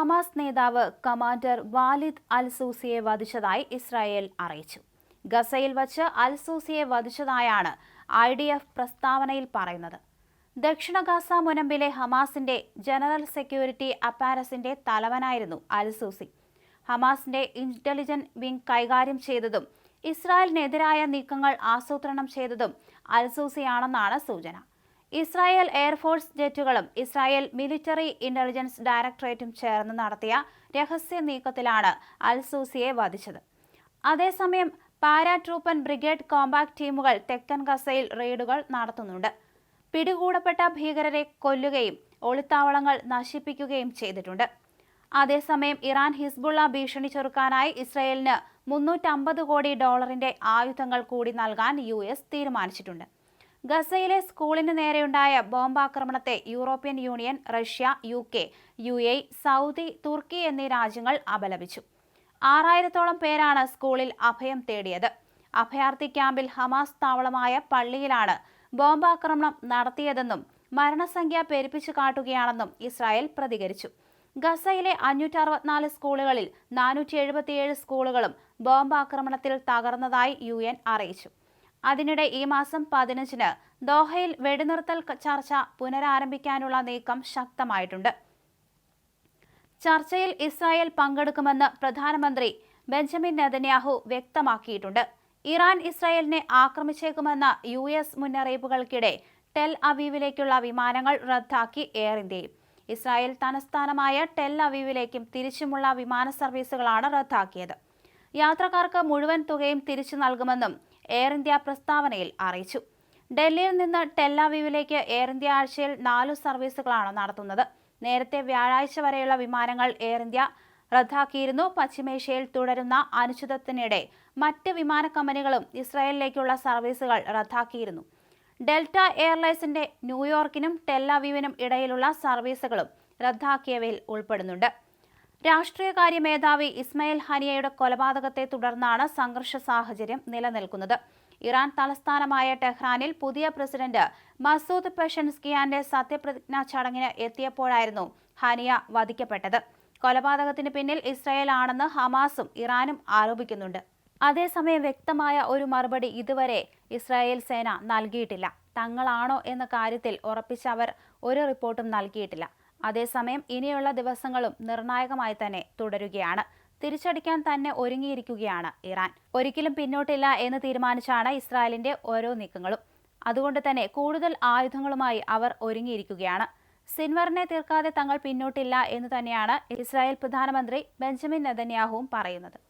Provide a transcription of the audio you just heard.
Hamas നേതാവ് commander വാലിദ് അൽ സൂസിയെ വധിച്ചതായി Israel അറിയിച്ചു. ഗസയിൽ വച്ച് അൽ സൂസിയെ വധിച്ചതായാണ് ഐ ഡി എഫ് പ്രസ്താവനയിൽ പറയുന്നത്. ദക്ഷിണ ഗാസ മുനമ്പിലെ ഹമാസിന്റെ ജനറൽ സെക്യൂരിറ്റി അപ്പാരസിന്റെ തലവനായിരുന്നു അൽ സൂസി ഹമാസിന്റെ ഇന്റലിജന്റ് വിംഗ് കൈകാര്യം ചെയ്തതും ഇസ്രായേലിനെതിരായ നീക്കങ്ങൾ ആസൂത്രണം ചെയ്തതും അൽസൂസിയാണെന്നാണ് സൂചന. ഇസ്രായേൽ എയർഫോഴ്സ് ജെറ്റുകളും ഇസ്രായേൽ മിലിറ്ററി ഇന്റലിജൻസ് ഡയറക്ടറേറ്റും ചേർന്ന് നടത്തിയ രഹസ്യ നീക്കത്തിലാണ് അൽസൂസിയെ വധിച്ചത്. അതേസമയം പാരാട്രൂപ്പൻ ബ്രിഗേഡ് കോമ്പാക്ട് ടീമുകൾ തെക്കൻ ഗസയിൽ റെയ്ഡുകൾ നടത്തുന്നുണ്ട്. പിടികൂടപ്പെട്ട ഭീകരരെ കൊല്ലുകയും ഒളിത്താവളങ്ങൾ നശിപ്പിക്കുകയും ചെയ്തിട്ടുണ്ട്. അതേസമയം ഇറാൻ ഹിസ്ബുള്ള ഭീഷണി ചെറുക്കാനായി ഇസ്രായേലിന് മുന്നൂറ്റമ്പത് കോടി ഡോളറിന്റെ ആയുധങ്ങൾ കൂടി നൽകാൻ യു തീരുമാനിച്ചിട്ടുണ്ട്. ഗസയിലെ സ്കൂളിന് നേരെയുണ്ടായ ബോംബാക്രമണത്തെ European Union Russia U K U A Saudi തുർക്കി എന്നീ രാജ്യങ്ങൾ അപലപിച്ചു. ആറായിരത്തോളം പേരാണ് സ്കൂളിൽ അഭയം തേടിയത്. അഭയാർത്ഥി ക്യാമ്പിൽ ഹമാസ് താവളമായ പള്ളിയിലാണ് ബോംബാക്രമണം നടത്തിയതെന്നും മരണസംഖ്യ പെരുപ്പിച്ചു കാട്ടുകയാണെന്നും ഇസ്രായേൽ പ്രതികരിച്ചു. ഗസയിലെ അഞ്ഞൂറ്റി അറുപത്തിനാല് സ്കൂളുകളിൽ നാനൂറ്റി എഴുപത്തിയേഴ് സ്കൂളുകളും ബോംബാക്രമണത്തിൽ തകർന്നതായി യു എൻ അറിയിച്ചു. അതിനിടെ ഈ മാസം പതിനഞ്ചിന് ദോഹയിൽ വെടിനിർത്തൽ ചർച്ച പുനരാരംഭിക്കാനുള്ള നീക്കം ശക്തമായിട്ടുണ്ട്. ചർച്ചയിൽ ഇസ്രായേൽ പങ്കെടുക്കുമെന്ന് പ്രധാനമന്ത്രി ബെഞ്ചമിൻ നെതന്യാഹു വ്യക്തമാക്കിയിട്ടുണ്ട്. ഇറാൻ ഇസ്രായേലിനെ ആക്രമിച്ചേക്കുമെന്ന യു എസ് മുന്നറിയിപ്പുകൾക്കിടെ ടെൽ അവീവിലേക്കുള്ള വിമാനങ്ങൾ റദ്ദാക്കി എയർ ഇന്ത്യയും. ഇസ്രായേൽ തലസ്ഥാനമായ ടെൽ അവീവിലേക്കും തിരിച്ചുമുള്ള വിമാന സർവീസുകളാണ് റദ്ദാക്കിയത്. യാത്രക്കാർക്ക് മുഴുവൻ തുകയും തിരിച്ചു നൽകുമെന്നും എയർ ഇന്ത്യ പ്രസ്താവനയിൽ അറിയിച്ചു. ഡൽഹിയിൽ നിന്ന് ടെല്ലാവീവിലേക്ക് എയർ ഇന്ത്യ ആഴ്ചയിൽ നാലു സർവീസുകളാണ് നടത്തുന്നത്. നേരത്തെ വ്യാഴാഴ്ച വരെയുള്ള വിമാനങ്ങൾ എയർ ഇന്ത്യ റദ്ദാക്കിയിരുന്നു. പശ്ചിമേഷ്യയിൽ തുടരുന്ന അനിശ്ചിതത്വത്തിനിടെ മറ്റ് വിമാന കമ്പനികളും ഇസ്രായേലിലേക്കുള്ള സർവീസുകൾ റദ്ദാക്കിയിരുന്നു. ഡെൽറ്റ എയർലൈൻസിന്റെ ന്യൂയോർക്കിനും ടെല്ലാവീവിനും ഇടയിലുള്ള സർവീസുകളും റദ്ദാക്കിയവയിൽ ഉൾപ്പെടുന്നുണ്ട്. രാഷ്ട്രീയകാര്യ മേധാവി ഇസ്മയിൽ ഹനിയയുടെ കൊലപാതകത്തെ തുടർന്നാണ് സംഘർഷ സാഹചര്യം നിലനിൽക്കുന്നത്. ഇറാൻ തലസ്ഥാനമായ ടെഹ്റാനിൽ പുതിയ പ്രസിഡന്റ് മസൂദ് പെഷൻസ്കിയാന്റെ സത്യപ്രതിജ്ഞാ ചടങ്ങിന് എത്തിയപ്പോഴായിരുന്നു ഹനിയ വധിക്കപ്പെട്ടത്. കൊലപാതകത്തിന് പിന്നിൽ ഇസ്രായേൽ ആണെന്ന് ഹമാസും ഇറാനും ആരോപിക്കുന്നുണ്ട്. അതേസമയം വ്യക്തമായ ഒരു മറുപടി ഇതുവരെ ഇസ്രായേൽ സേന നൽകിയിട്ടില്ല. തങ്ങളാണോ എന്ന കാര്യത്തിൽ ഉറപ്പിച്ചവർ ഒരു റിപ്പോർട്ടും നൽകിയിട്ടില്ല. അതേസമയം ഇനിയുള്ള ദിവസങ്ങളും നിർണായകമായി തന്നെ തുടരുകയാണ്. തിരിച്ചടിക്കാൻ തന്നെ ഒരുങ്ങിയിരിക്കുകയാണ് ഇറാൻ. ഒരിക്കലും പിന്നോട്ടില്ല എന്ന് തീരുമാനിച്ചാണ് ഇസ്രായേലിന്റെ ഓരോ നീക്കങ്ങളും. അതുകൊണ്ട് തന്നെ കൂടുതൽ ആയുധങ്ങളുമായി അവർ ഒരുങ്ങിയിരിക്കുകയാണ്. സിൻവറിനെ തീർക്കാതെ തങ്ങൾ പിന്നോട്ടില്ല എന്ന് തന്നെയാണ് ഇസ്രായേൽ പ്രധാനമന്ത്രി ബെഞ്ചമിൻ നെതന്യാഹുവും പറയുന്നത്.